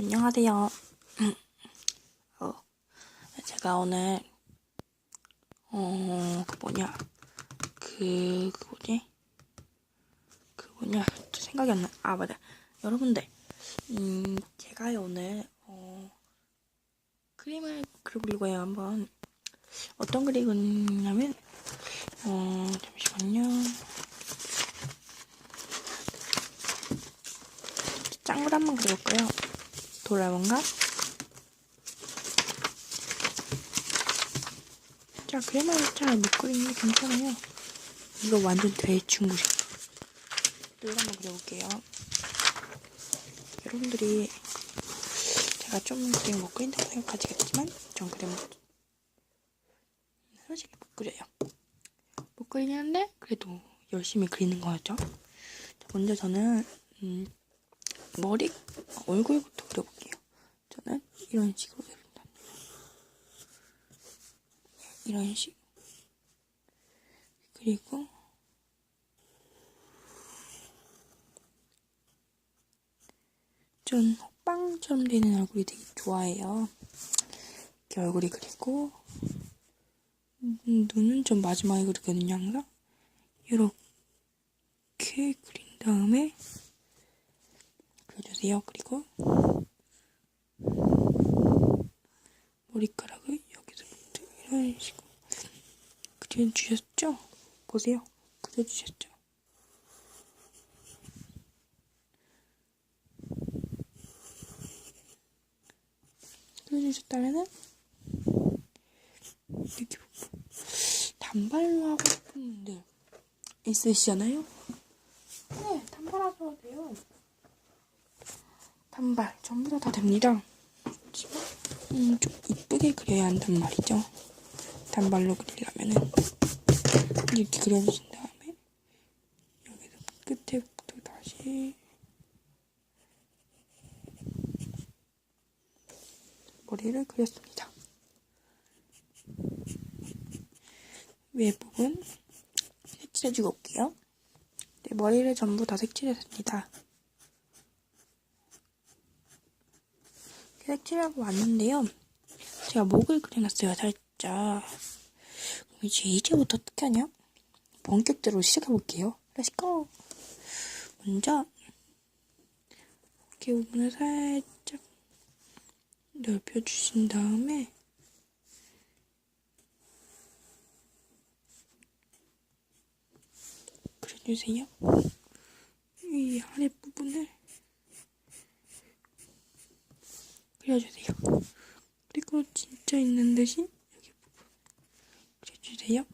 안녕하세요. 어, 제가 오늘 어, 그 뭐냐 그, 그 뭐지? 그 뭐냐 또 생각이 안 나. 아 맞아. 여러분들, 음 제가 오늘 어 그림을 그려보려고 해요. 한번 어떤 그림이냐면 어 잠시만요. 짱구를 한번 그려볼까요? 도라에몽가? 자, 그림을 잘게 괜찮아요. 이거 완전 대충 그려. 또 이거 한번 그려볼게요. 여러분들이 제가 좀 그림 못 그린다고 생각하시겠지만 전 그림 솔직히 못 그려요. 못 그리는데 그래도 열심히 그리는 거죠. 자, 먼저 저는 음, 머리, 얼굴부터 그려볼게요. 저는 이런 식으로 그린다. 이런 식. 그리고 전 호빵처럼 되는 얼굴이 되게 좋아해요. 이렇게 얼굴이 그리고 음, 눈은 좀 마지막에 그리거든요, 항상. 이렇게 그린 다음에 주세요. 그리고 머리카락을 여기서부터 이런 식으로 그려주셨죠? 보세요. 그려주셨죠? 그려주셨다면은 이렇게 단발로 하고 싶은 분들 있으시잖아요? 네, 단발하셔도 돼요. 단발 전부 다 다 됩니다. 음, 좀 이쁘게 그려야 한단 말이죠. 단발로 그리려면은 이렇게 그려주신 다음에 여기서 끝에부터 다시 머리를 그렸습니다. 위에 부분 색칠해주고 올게요. 네, 머리를 전부 다 색칠했습니다. 색 칠하고 왔는데요. 제가 목을 그려놨어요, 살짝. 그럼 이제 이제부터 어떻게 하냐? 본격적으로 시작해볼게요. 렛츠고! 먼저, 이렇게 부분을 살짝 넓혀주신 다음에, 그려주세요. 이 아랫부분을 그려주세요. 그리고 진짜 있는 듯이 여기 부분 그려주세요.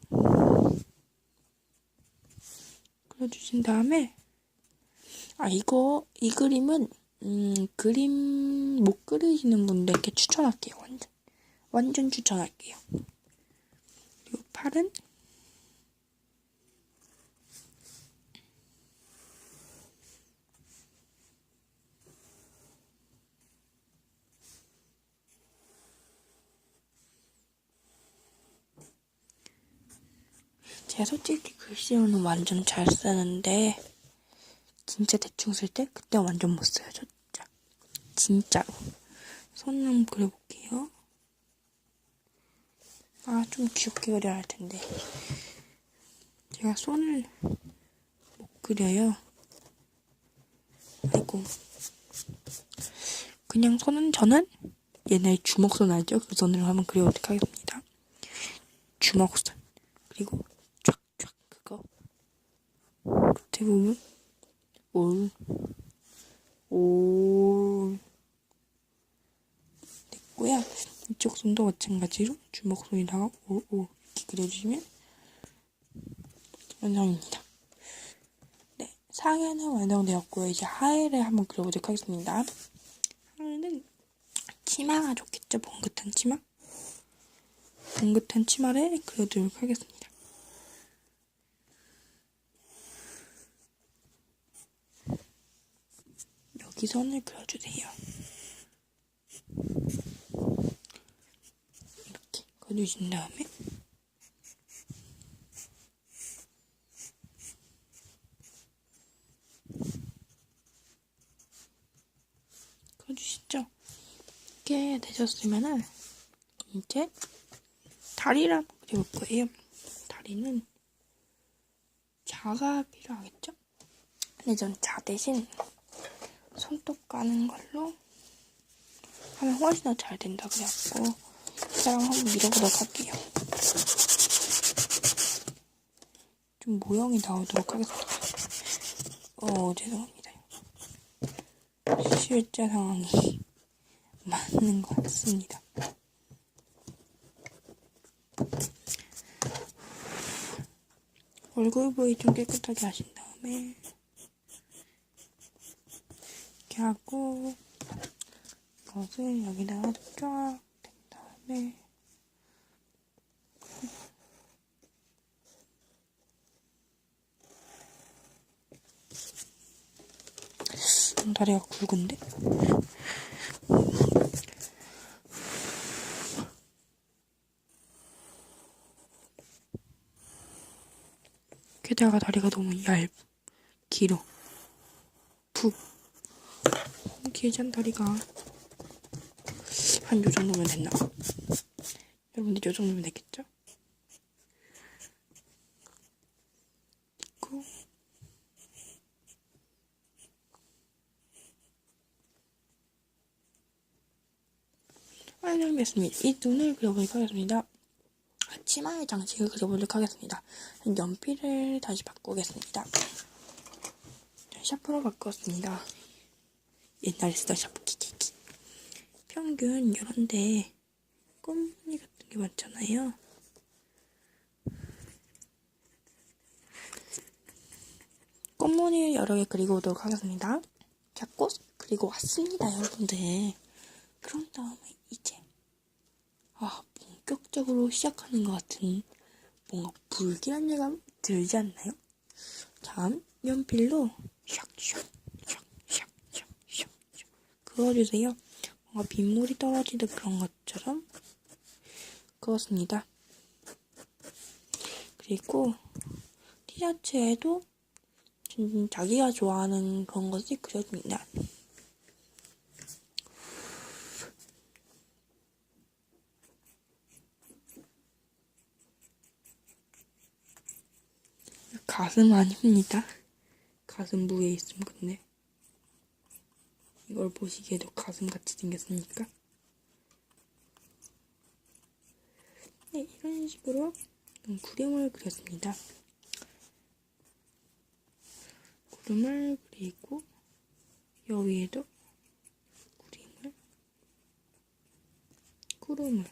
그려주신 다음에 아 이거 이 그림은 음 그림 못 그리시는 분들께 추천할게요. 완전 완전 추천할게요. 그리고 팔은 제가 솔직히 글씨로는 완전 잘 쓰는데 진짜 대충 쓸 때 그때 완전 못 써요 진짜. 진짜로. 손 한번 그려볼게요. 아 좀 귀엽게 그려야 할 텐데. 제가 손을 못 그려요. 아이고 그냥 손은 저는 옛날 주먹손 알죠? 그 손으로 한번 그려보도록 하겠습니다. 주먹손. 그리고 쫙쫙 그거 끝에 보면 올, 올 됐고요. 이쪽 손도 마찬가지로 주먹손이다가 올, 올 이렇게 그려주시면 완성입니다. 네, 상해는 완성되었고요. 이제 하의를 한번 그려보도록 하겠습니다. 하의는 치마가 좋겠죠? 봉긋한 치마? 봉긋한 치마를 그려도록 하겠습니다. 여기 선을 그려주세요. 이렇게 그려주신 다음에 그려주시죠? 이렇게 되셨으면은 이제 다리를 한번 그려볼 거예요. 다리는 자가 필요하겠죠? 근데 전 자 대신 손톱 가는 걸로 하면 훨씬 더 잘 된다 그래갖고 이사람 한번 밀어보도록 할게요. 좀 모형이 나오도록 하겠습니다. 어, 죄송합니다. 실제 상황이 맞는 것 같습니다. 얼굴 부위 좀 깨끗하게 하신 다음에 이렇게 하고 이것을 여기다가 쫙댄 다음에 좀 다리가 굵은데? 게다가 다리가 너무 얇, 길어. 푹. 길지 않은 다리가 한 요 정도면 됐나? 여러분들 요 정도면 됐겠죠? 있고 완성됐습니다. 이 눈을 그려보도록 하겠습니다. 치마의 장식을 그려보도록 하겠습니다. 연필을 다시 바꾸겠습니다. 샤프로 바꿨습니다. 옛날에 쓰던 샤프 키키키. 평균 이런데 꽃무늬 같은 게 많잖아요. 꽃무늬 여러 개 그리고 오도록 하겠습니다. 자, 꽃 그리고 왔습니다, 여러분들. 그런 다음에 이제 아 본격적으로 시작하는 것 같은 뭔가 불길한 예감 들지 않나요? 다음 연필로 샥샥샥샥샥샥 그어주세요. 뭔가 빗물이 떨어지는 그런 것처럼 그었습니다. 그리고 티셔츠에도 좀 자기가 좋아하는 그런 것을 그려줍니다. 가슴 아닙니다. 가슴 부위에 있으면 근데 이걸 보시기에도 가슴 같이 생겼으니까 네 이런 식으로 구름을 그렸습니다. 구름을 그리고 여기에도 구름을 구름을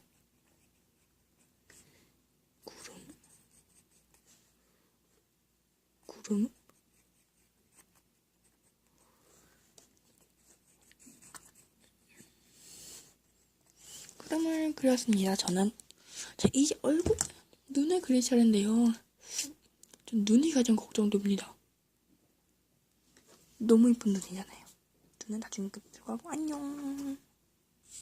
구름 구름 구름을 그렸습니다. 저는 자 이제 얼굴 눈을 그릴 차례인데요. 전 눈이 가장 걱정됩니다. 너무 이쁜 눈이잖아요. 눈은 나중에 들어가고 안녕.